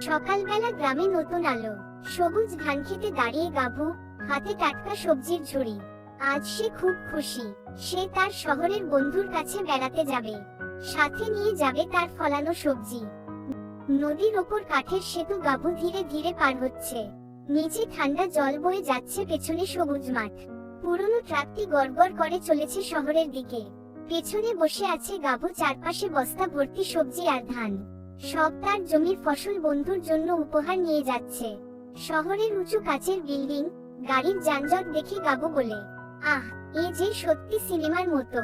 সকালবেলা গ্রামে নতুন আলো। সবুজ ধান খেতে দাঁড়িয়ে গাভু, হাতে টাটকা সবজির ঝুড়ি। আজ সে খুব খুশি। সে তার শহরের বন্ধুর কাছে বেড়াতে যাবে। সাথে নিয়ে যাবে তার ফলানো সবজি। নদীর ওপর কাঠের সেতু গাভু ধীরে ধীরে পার হচ্ছে। নিচে ঠান্ডা জল বয়ে যাচ্ছে পেছনে সবুজ মাঠ। পুরনো ট্রাকটি গড়গড় করে চলেছে শহরের দিকে। পেছনে বসে আছে গাভু চারপাশে বস্তা ভর্তি সবজি আর ধান। সব তার জমির ফসল বন্ধুর জন্য উপহার নিয়ে যাচ্ছে। শহরের উঁচু কাচের বিল্ডিং, গাড়ির যানজট দেখে গাবু বলে, আহ, এ যে সত্যি সিনেমার মতো।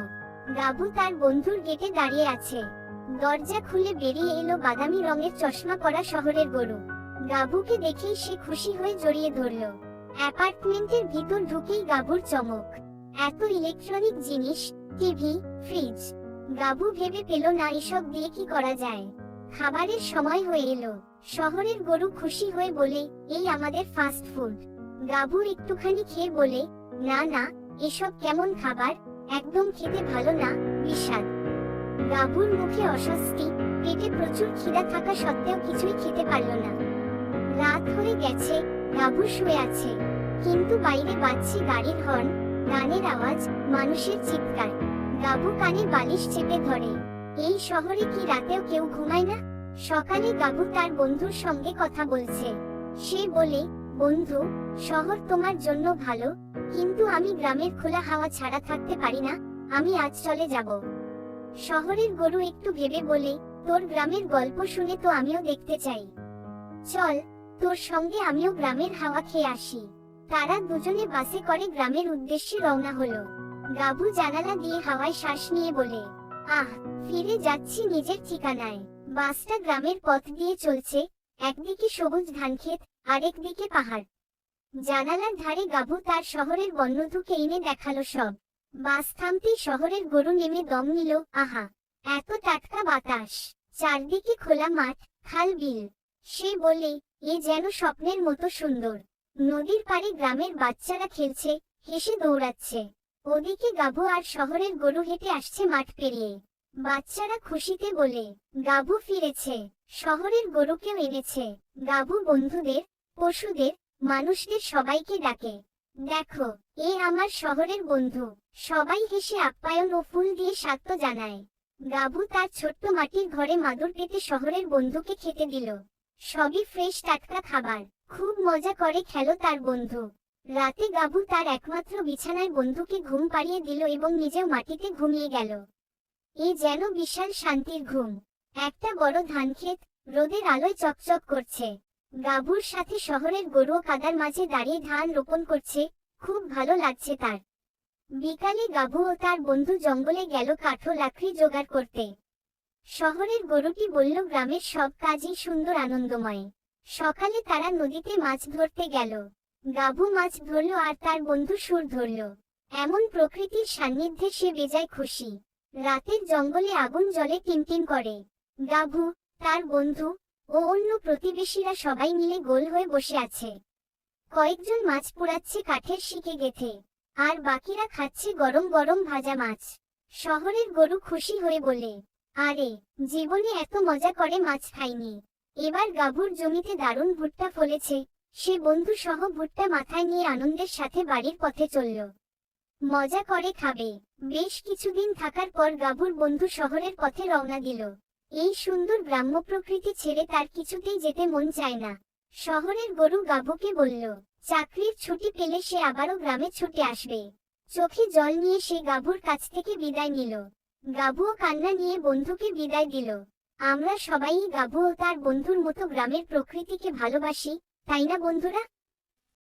গাবু তার বন্ধুর গেটে দাঁড়িয়ে আছে। দরজা খুলে বেরিয়ে এলো বাদামি রঙের চশমা পরা শহরের গরু। গাবুকে দেখেই সে খুশি হয়ে জড়িয়ে ধরলো। অ্যাপার্টমেন্টের ভিতর ঢুকেই গাবুর চমক। এত ইলেকট্রনিক জিনিস, টিভি, ফ্রিজ। গাবু ভেবে পেল না এসব দিয়ে কি করা যায়। খাবারের সময় হয়ে এলো। শহরের গরু খুশি হয়ে বলে, এই আমাদের ফাস্ট ফুড গাবু একটুখানি খেয়ে বলে, না না, এসব কেমন খাবার? একদম খেতে ভালো না বিস্বাদ গাবুর মুখে অস্বস্তি, পেটে প্রচুর খিদা থাকা সত্ত্বেও কিছুই খেতে পারল না। রাত হয়ে গেছে গাবু শুয়ে আছে। কিন্তু বাইরে বাজছে গাড়ির হর্ন, গানের আওয়াজ, মানুষের চিৎকার। গাবু কানে বালিশ চেপে ধরে। এই শহরে কি রাতেও কেউ ঘুমায় না? সকালে গাবু তার বন্ধুর সঙ্গে কথা বলছে। সে বলে, বন্ধু, শহর তোমার জন্য ভালো, কিন্তু আমি গ্রামের খোলা হাওয়া ছাড়া থাকতে পারি না, আমি আজ চলে যাব। শহরের গরু একটু ভেবে বলে, তোর গ্রামের গল্প শুনে তো আমিও দেখতে চাই। চল, তোর সঙ্গে আমিও গ্রামের হাওয়া খেয়ে আসি। তারা দুজনে বাসে করে গ্রামের উদ্দেশ্যে রওনা হলো। গাবু জানালা দিয়ে হাওয়ায় শ্বাস নিয়ে বলে আহ, ফিরে যাচ্ছি নিজের ঠিকানায়। বাসটা গ্রামের পথ দিয়ে চলছে, একদিকে সবুজ ধানক্ষেত, আরেকদিকে পাহাড়। জানালার ধারে গাবু তার শহরের বন্যধুকে এনে দেখাল সব। বাস থামতেই শহরের গরু নেমে দম নিল, আহা, এত টাটকা বাতাস। চারদিকে খোলা মাঠ, খাল বিল। সে বলে, এ যেন স্বপ্নের মতো সুন্দর। নদীর পাড়ে গ্রামের বাচ্চারা খেলছে, হেসে দৌড়াচ্ছে। ওদিকে গাবু আর শহরের গরু হেঁটে আসছে মাঠ পেরিয়ে। বাচ্চারা খুশিতে বলে গাবু ফিরেছে, শহরের গরুকেও এনেছে। গাবু বন্ধুদের, পশুদের, মানুষদের সবাইকে ডাকে। দেখো, এ আমার শহরের বন্ধু। সবাই হেসে আপ্যায়ন ও ফুল দিয়ে স্বাগত জানায়। গাবু তার ছোট্ট মাটির ঘরে মাদুর পেতে শহরের বন্ধুকে খেতে দিল। সবই ফ্রেশ টাটকা খাবার। খুব মজা করে খেলো তার বন্ধু। রাতে গাবু তার একমাত্র বিছানায় বন্ধুকে ঘুম পাড়িয়ে দিল এবং নিজেও মাটিতে ঘুমিয়ে গেল। এ যেন বিশাল শান্তির ঘুম। একটা বড় ধানক্ষেত রোদের আলোয় চকচক করছে। গাবুর সাথে শহরের গরু কাদার মাঝে দাঁড়িয়ে ধান রোপণ করছে, খুব ভালো লাগছে তার। বিকালে গাভু ও তার বন্ধু জঙ্গলে গেল কাঠো লাকড়ি জোগাড় করতে। শহরের গরুটি বলল, গ্রামের সব কাজই সুন্দর, আনন্দময়। সকালে তারা নদীতে মাছ ধরতে গেল। গাবু মাছ ধরল আর তার বন্ধু সুর ধরল। এমন প্রকৃতির সান্নিধ্যে সে বেজায় খুশি। রাতের জঙ্গলে আগুন জলে টিমটিম করে। গাভু, তার বন্ধু ও অন্য প্রতিবেশীরা সবাই মিলে গোল হয়ে বসে আছে। কয়েকজন মাছ পোড়াচ্ছে কাঠের শিকে গেথে। আর বাকিরা খাচ্ছে গরম গরম ভাজা মাছ। শহরের গরু খুশি হয়ে বলে, আরে, জীবনে এত মজা করে মাছ খাইনি। এবার গাভুর জমিতে দারুণ ভুট্টা ফলেছে সে বন্ধু সহ ভুট্টা মাথায় নিয়ে আনন্দের সাথে বাড়ির পথে চলল। মজা করে খাবে। বেশ কিছুদিন থাকার পর গাভুর বন্ধু শহরের পথে রওনা দিল। এই সুন্দর গ্রাম্য প্রকৃতি ছেড়ে তার কিছুতেই যেতে মন চায় না। শহরের গরু গাভুকে বলল, চাকরির ছুটি পেলে সে আবারও গ্রামে ছুটে আসবে। চোখে জল নিয়ে সে গাভুর কাছ থেকে বিদায় নিল। গাভুও কান্না নিয়ে বন্ধুকে বিদায় দিল। আমরা সবাই গাভু ও তার বন্ধুর মতো গ্রামের প্রকৃতিকে ভালোবাসি তাই না বন্ধুরা?